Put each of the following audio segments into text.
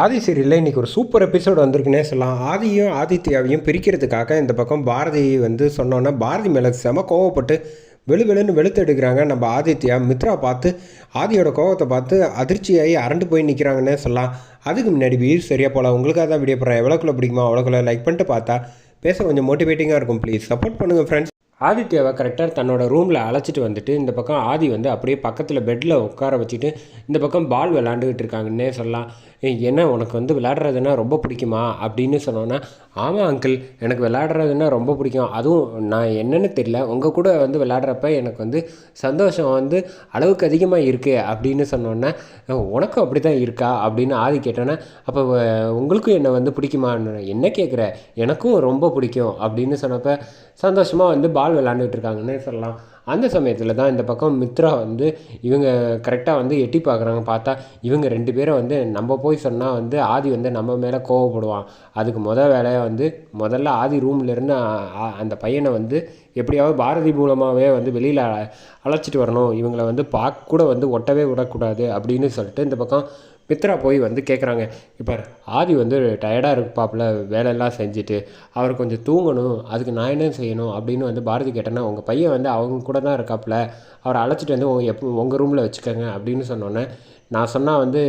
ஆதி சீரியலில் இன்றைக்கி ஒரு சூப்பர் எபிசோடு வந்திருக்குன்னே சொல்லலாம். ஆதியும் ஆதித்யாவையும் பிரிக்கிறதுக்காக இந்த பக்கம் பாரதி வந்து சொன்னோன்னே பாரதி மேலே செம கோவப்பட்டு வெளு வெளுன்னு வெளுத்து எடுக்கிறாங்க. நம்ம ஆதித்யா மித்ரா பார்த்து ஆதியோட கோவத்தை பார்த்து அதிர்ச்சியாகி அரண்டு போய் நிற்கிறாங்கன்னே சொல்லலாம். அதுக்கு முன்னாடி வீடு சரியாக போகலாம் உங்களுக்காக தான் வீடியோ போடுறேன். எவ்வளோக்குள்ள பிடிக்குமா அவ்வளோக்குள்ள லைக் பண்ணிட்டு பார்த்தா பேச கொஞ்சம் மோட்டிவேட்டிங்காக இருக்கும். ப்ளீஸ் சப்போர்ட் பண்ணுங்கள் ஃப்ரெண்ட்ஸ் ஆதித்யாவை கரெக்டாக தன்னோட ரூமில் அழைச்சிட்டு வந்துட்டு இந்த பக்கம் ஆதி வந்து அப்படியே பக்கத்தில் பெட்டில் உட்கார வச்சுட்டு இந்த பக்கம் பால் விளாண்டுக்கிட்டு இருக்காங்கன்னே சொல்லலாம். என்ன உனக்கு வந்து விளையாடுறதுன்னா ரொம்ப பிடிக்குமா? அப்படின்னு சொன்னோன்னா ஆமாம் அங்கிள் எனக்கு விளையாடுறதுன்னா ரொம்ப பிடிக்கும். அதுவும் நான் என்னென்னு தெரியல. உங்கள் கூட வந்து விளையாடுறப்ப எனக்கு வந்து சந்தோஷம் வந்து அளவுக்கு அதிகமாக இருக்குது அப்படின்னு சொன்னோன்னே உனக்கும் அப்படி தான் இருக்கா? அப்படின்னு ஆதி கேட்டோன்னே அப்போ உங்களுக்கும் என்னை வந்து பிடிக்குமான்னு என்ன கேட்குற எனக்கும் ரொம்ப பிடிக்கும். அப்படின்னு சொன்னப்போ சந்தோஷமாக வந்து பால் விளாண்டுட்டு இருக்காங்கன்னு சொல்லலாம். அந்த சமயத்தில் தான் இந்த பக்கம் மித்ரா வந்து இவங்க கரெக்டாக வந்து எட்டி பார்க்குறாங்க. பார்த்தா இவங்க ரெண்டு பேரும் வந்து நம்ம போய் சொன்னால் வந்து ஆதி வந்து நம்ம மேலே கோவப்படுவான். அதுக்கு முத வேலையாக வந்து முதல்ல ஆதி ரூம்லேருந்து அந்த பையனை வந்து எப்படியாவது பாரதி மூலமாகவே வந்து வெளியில் அழைச்சிட்டு வரணும். இவங்களை வந்து பார்க்க கூட வந்து ஒட்டவே விடக்கூடாது அப்படின்னு சொல்லிட்டு இந்த பக்கம் மித்ரா போய் வந்து கேட்குறாங்க இப்போ ஆதி வந்து டயர்டாக இருப்பாப்புல வேலையெல்லாம் செஞ்சுட்டு அவர் கொஞ்சம் தூங்கணும் அதுக்கு நான் என்ன செய்யணும்? அப்படின்னு வந்து பாரதி கேட்டேன்னா உங்கள் பையன் வந்து அவங்க கூட தான் இருக்காப்புல அவரை அழைச்சிட்டு வந்து எப்போ உங்கள் ரூமில் வச்சுக்கோங்க அப்படின்னு சொன்னோன்னே நான் சொன்னால் வந்து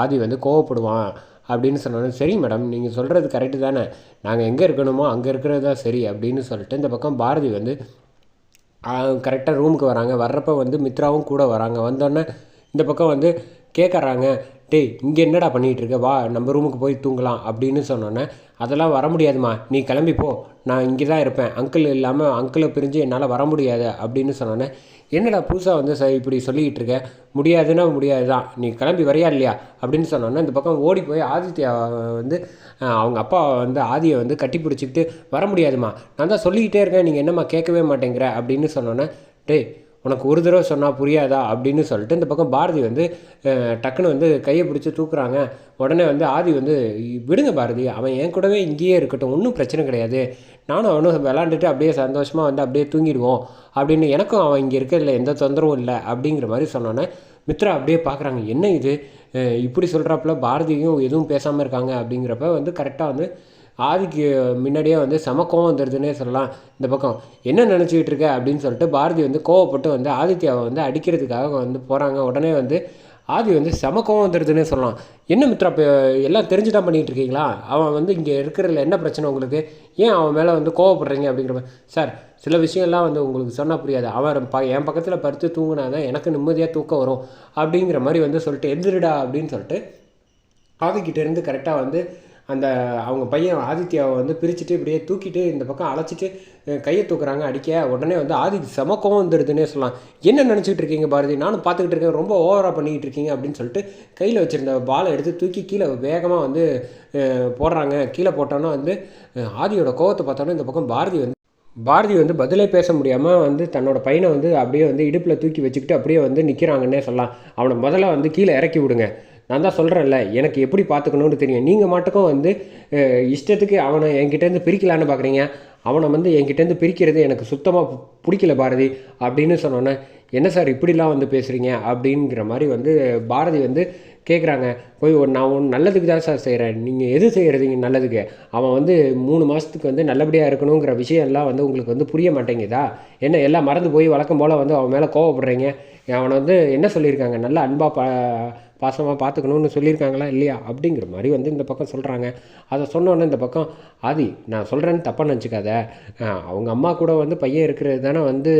ஆதி வந்து கோவப்படுவான் அப்படின்னு சொன்னோன்னே சரி மேடம் நீங்கள் சொல்கிறது கரெக்டு தானே நாங்கள் எங்கே இருக்கணுமோ அங்கே இருக்கிறது தான் சரி அப்படின்னு சொல்லிட்டு இந்த பக்கம் பாரதி வந்து கரெக்டாக ரூமுக்கு வராங்க வர்றப்ப வந்து மித்ராவும் கூட வராங்க. வந்தோடனே இந்த பக்கம் வந்து கேட்குறாங்க டேய் இங்கே என்னடா பண்ணிகிட்டு இருக்க வா நம்ம ரூமுக்கு போய் தூங்கலாம் அப்படின்னு சொன்னோன்னே அதெல்லாம் வர முடியாதும்மா. நீ கிளம்பி போ. நான் இங்கே தான் இருப்பேன். அங்கிள் இல்லாமல் அங்கிளை பிரிஞ்சு என்னால் வர முடியாது அப்படின்னு சொன்னோன்னே என்னடா புதுசாக வந்து ச இப்படி சொல்லிக்கிட்டு இருக்க முடியாதுன்னா முடியாது தான் நீ கிளம்பி வரையா இல்லையா? அப்படின்னு சொன்னோன்னே இந்த பக்கம் ஓடி போய் ஆதித்யா வந்து அவங்க அப்பா வந்து ஆதியை வந்து கட்டி பிடிச்சிக்கிட்டு வர முடியாதும்மா. நான் தான் சொல்லிக்கிட்டே இருக்கேன். நீங்கள் என்னம்மா கேட்கவே மாட்டேங்கிற? அப்படின்னு சொன்னோன்னே டேய் உனக்கு ஒரு தடவை சொன்னால் புரியாதா அப்படின்னு சொல்லிட்டு இந்த பக்கம் பாரதி வந்து டக்குன்னு வந்து கையை பிடிச்சி தூக்குறாங்க. உடனே வந்து ஆதி வந்து விடுங்க பாரதி அவன் என் கூடவே இங்கேயே இருக்கட்டும் ஒன்றும் பிரச்சனை கிடையாது. நானும் அவனும் விளாண்டுட்டு அப்படியே சந்தோஷமாக வந்து அப்படியே தூங்கிடுவோம். அப்படின்னு எனக்கும் அவன் இங்கே இருக்கிறதுல எந்த தொந்தரவும் இல்லை அப்படிங்கிற மாதிரி சொன்னோன்னே மித்ரா அப்படியே பார்க்குறாங்க என்ன இது? இப்படி சொல்கிறாப்புல பாரதியும் எதுவும் பேசாமல் இருக்காங்க. அப்படிங்கிறப்ப வந்து கரெக்டாக வந்து ஆதிக்கு முன்னாடியே வந்து செம கோவம் வந்துடுதுன்னே சொல்லலாம். இந்த பக்கம் என்ன நினச்சிக்கிட்டு இருக்க? அப்படின்னு சொல்லிட்டு பாரதி வந்து கோவப்பட்டு வந்து ஆதித்யாவை வந்து அடிக்கிறதுக்காக வந்து போகிறாங்க உடனே வந்து ஆதி வந்து செம கோவம் வந்துடுதுன்னே சொல்லலாம். என்ன மித்ரா இப்போ எல்லாம் தெரிஞ்சு தான் பண்ணிகிட்டு இருக்கீங்களா? அவன் வந்து இங்கே இருக்கிறதுல என்ன பிரச்சனை உங்களுக்கு? ஏன் அவன் மேலே வந்து கோவப்படுறீங்க? அப்படிங்கிற சார் சில விஷயம்லாம் வந்து உங்களுக்கு சொன்னால் புரியாது. அவன் ப என் பக்கத்தில் படுத்து தூங்கினா தான் எனக்கு நிம்மதியாக தூக்கம் வரும். அப்படிங்கிற மாதிரி வந்து சொல்லிட்டு எந்திரிடா அப்படின்னு சொல்லிட்டு ஆதிக்கிட்டேருந்து கரெக்டாக வந்து அந்த அவங்க பையன் ஆதித்யாவை வந்து பிரிச்சுட்டு இப்படியே தூக்கிட்டு இந்த பக்கம் அழைச்சிட்டு கையை தூக்குறாங்க அடிக்க. உடனே வந்து ஆதிக்கு செம கோவம் வந்துடுதுன்னே சொல்லலாம். என்ன நினச்சிட்டு இருக்கீங்க பாரதி? நானும் பார்த்துக்கிட்டு இருக்கேன். ரொம்ப ஓவராக பண்ணிக்கிட்டு இருக்கீங்க அப்படின்னு சொல்லிட்டு கையில் வச்சுருந்த பாலை எடுத்து தூக்கி கீழே வேகமாக வந்து போடுறாங்க. கீழே போட்டோன்னா வந்து ஆதியோட கோவத்தை பார்த்தோன்னா இந்த பக்கம் பாரதி வந்து பாரதி வந்து பதிலே பேச முடியாமல் வந்து தன்னோட பையனை வந்து அப்படியே வந்து இடுப்பில் தூக்கி வச்சுக்கிட்டு அப்படியே வந்து நிற்கிறாங்கன்னே சொல்லலாம். அவனை முதல்ல வந்து கீழே இறக்கி விடுங்க. நான் தான் சொல்கிறேன்ல எனக்கு எப்படி பார்த்துக்கணும்னு தெரியும். நீங்கள் மட்டுக்கும் வந்து இஷ்டத்துக்கு அவனை என்கிட்டேருந்து பிரிக்கலான்னு பார்க்குறீங்க அவனை வந்து என்கிட்டேருந்து பிரிக்கிறது எனக்கு சுத்தமாக பிடிக்கல பாரதி அப்படின்னு சொன்னோன்னே என்ன சார் இப்படிலாம் வந்து பேசுகிறீங்க அப்படிங்கிற மாதிரி வந்து பாரதி வந்து கேட்குறாங்க போய் ஒரு நான் ஒன்று நல்லதுக்கு தான் சார் செய்கிறேன் நீங்கள் எது செய்கிறதுங்க நல்லதுக்கு? அவன் வந்து மூணு மாதத்துக்கு வந்து நல்லபடியாக இருக்கணுங்கிற விஷயம்லாம் வந்து உங்களுக்கு வந்து புரிய மாட்டேங்குதா? என்ன எல்லாம் மறந்து போய் வழக்கம் போல் வந்து அவன் மேலே கோவப்படுறீங்க? அவனை வந்து என்ன சொல்லியிருக்காங்க? நல்லா அன்பாக ப பாசமாக பார்த்துக்கணும்னு சொல்லியிருக்காங்களா இல்லையா? அப்படிங்கிற மாதிரி வந்து இந்த பக்கம் சொல்கிறாங்க அதை சொன்னோன்னே இந்த பக்கம் ஆதி நான் சொல்கிறேன்னு தப்பாக நினச்சிக்காத. அவங்க அம்மா கூட வந்து பையன் இருக்கிறது தானே வந்து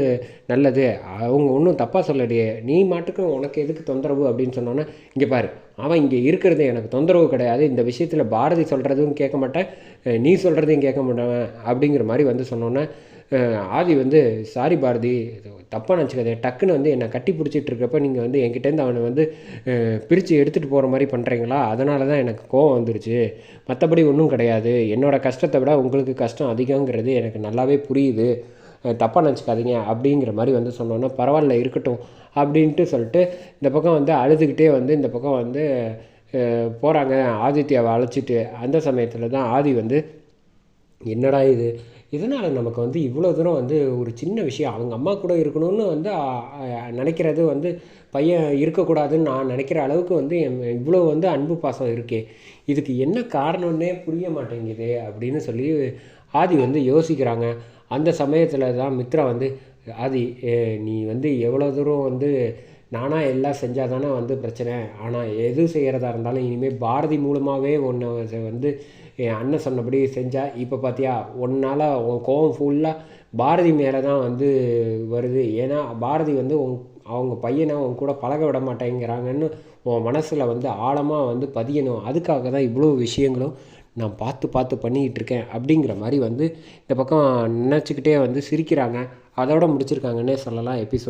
நல்லது. அவங்க ஒன்றும் தப்பாக சொல்லலையே. நீ மாட்டுக்கு உனக்கு எதுக்கு தொந்தரவு? அப்படின்னு சொன்னோன்னே இங்கே பாரு அவன் இங்கே இருக்கிறது எனக்கு தொந்தரவு கிடையாது. இந்த விஷயத்தில் பாரதி சொல்கிறதும் கேட்க மாட்டேன். நீ சொல்கிறதையும் கேட்க மாட்டேன். அப்படிங்கிற மாதிரி வந்து சொன்னோன்னே ஆதி வந்து சாரி பாரதி தப்பாக நினச்சிக்காதே டக்குன்னு வந்து என்னை கட்டி பிடிச்சிட்டு இருக்கப்ப நீங்கள் வந்து என்கிட்டேருந்து அவனை வந்து பிரித்து எடுத்துகிட்டு போகிற மாதிரி பண்ணுறீங்களா அதனால தான் எனக்கு கோவம் வந்துருச்சு. மற்றபடி ஒன்றும் கிடையாது. என்னோடய கஷ்டத்தை விட உங்களுக்கு கஷ்டம் அதிகங்கிறது எனக்கு நல்லாவே புரியுது. தப்பாக நினச்சிக்காதீங்க. அப்படிங்கிற மாதிரி வந்து சொன்னோன்னா பரவாயில்ல இருக்கட்டும். அப்படின்ட்டு சொல்லிட்டு இந்த பக்கம் வந்து அழுதுகிட்டே வந்து இந்த பக்கம் வந்து போகிறாங்க ஆதித்யாவை அழைச்சிட்டு அந்த சமயத்தில் தான் ஆதி வந்து என்னடா இது? இதனால் நமக்கு வந்து இவ்வளோ தூரம் வந்து ஒரு சின்ன விஷயம். அவங்க அம்மா கூட இருக்கணும்னு வந்து நினைக்கிறது வந்து பையன் இருக்கக்கூடாதுன்னு நான் நினைக்கிற அளவுக்கு வந்து என் இவ்வளோ வந்து அன்பு பாசம் இருக்கே. இதுக்கு என்ன காரணம்னே புரிய மாட்டேங்குது அப்படின்னு சொல்லி ஆதி வந்து யோசிக்கிறாங்க. அந்த சமயத்தில் தான் மித்ரா வந்து ஆதி நீ வந்து எவ்வளோ தூரம் வந்து நானாக எல்லாம் செஞ்சால் தானே வந்து பிரச்சனை. ஆனால் எது செய்கிறதா இருந்தாலும் இனிமேல் பாரதி மூலமாகவே ஒன்றை வந்து என் அண்ணன் சொன்னபடி செஞ்சால் இப்போ பார்த்தியா உன்னால் உன் கோவம் ஃபுல்லாக பாரதி மேலே தான் வந்து வருது. ஏன்னா பாரதி வந்து உன் அவங்க பையனை உன் கூட பழக விட மாட்டேங்கிறாங்கன்னு உன் மனசில் வந்து ஆழமாக வந்து பதியணும். அதுக்காக தான் இவ்வளோ விஷயங்களும் நான் பார்த்து பார்த்து பண்ணிக்கிட்டு இருக்கேன் அப்படிங்கிற மாதிரி வந்து இந்த பக்கம் நினச்சிக்கிட்டே வந்து சிரிக்கிறாங்க. அதோட முடிச்சிருக்காங்கன்னே சொல்லலாம் எபிசோட்.